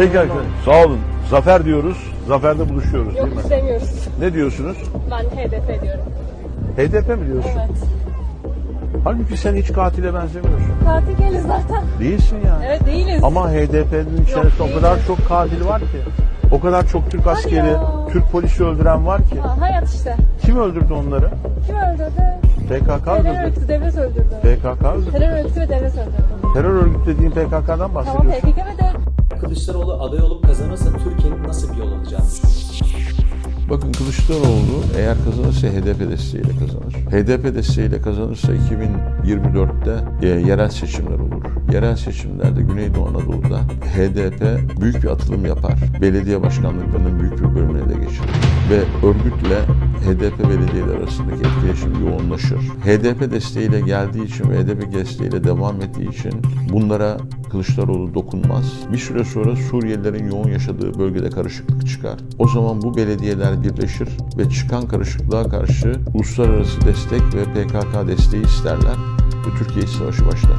Peki arkadaşlar sağ olun. Zafer diyoruz. Zaferde buluşuyoruz Yok değil mi? istemiyoruz. Ne diyorsunuz? Ben HDP diyorum. HDP mi diyorsun? Evet. Halbuki sen hiç katile benzemiyorsun. Katil değiliz zaten. Değilsin yani. Evet değiliz. Ama HDP'nin içerisinde o kadar çok katil var ki. O kadar çok Türk askeri, ya. Türk polisi öldüren var ki. Ha, hayat işte. Kim öldürdü onları? Kim öldürdü? PKK Terör öldürdü. örgütü devlet öldürdü. PKK öldürdü. Terör örgütü ve devlet öldürdü. Terör örgütü dediğin PKK'dan Tamam bahsediyorsun. PKK ve de Kılıçdaroğlu aday olup kazanırsa Türkiye'nin nasıl bir yol alacağını? Bakın Kılıçdaroğlu eğer kazanırsa HDP desteğiyle kazanır. HDP desteğiyle kazanırsa 2024'te e, yerel seçimler olur. Yerel seçimlerde Güneydoğu Anadolu'da HDP büyük bir atılım yapar. Belediye başkanlıklarının büyük bir bölümüne de geçirir. Ve örgütle HDP belediyeler arasındaki etkileşim yoğunlaşır. HDP desteğiyle geldiği için ve HDP desteğiyle devam ettiği için bunlara Kılıçdaroğlu dokunmaz. Bir süre sonra Suriyelilerin yoğun yaşadığı bölgede karışıklık çıkar. O zaman bu belediyeler birleşir ve çıkan karışıklığa karşı uluslararası destek ve PKK desteği isterler ve Türkiye İç Savaşı başlar.